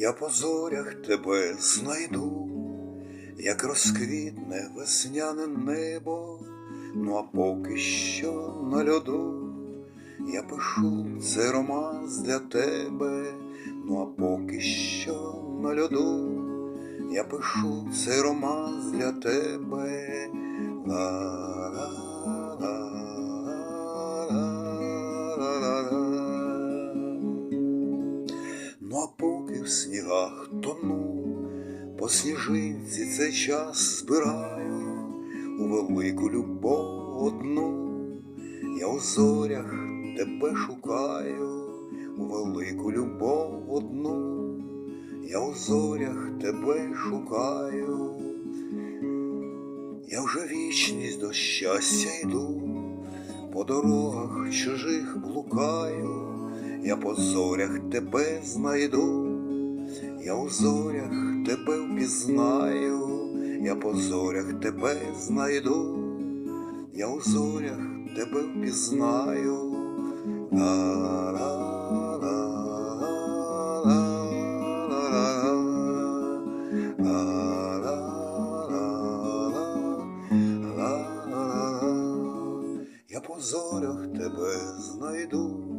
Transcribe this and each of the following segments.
Я по зорях тебе знайду, як розквітне весняне небо, ну а поки що на льоду я пишу цей романс для тебе, ну а поки що на льоду я пишу цей романс для тебе. Ну а поки в снігах тону, по сніжинці цей час збираю у велику любов одну, я у зорях тебе шукаю, у велику любов одну, я у зорях тебе шукаю, я вже вічність до щастя йду, по дорогах чужих блукаю, я по зорях тебе знайду, я у зорях тебе впізнаю, я по зорях тебе знайду, я у зорях тебе впізнаю. Я по зорях тебе знайду,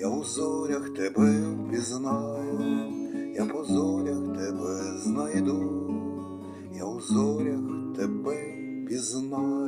я у зорях тебе впізнаю, я по зорях тебе знайду, я у зорях тебе пізнаю.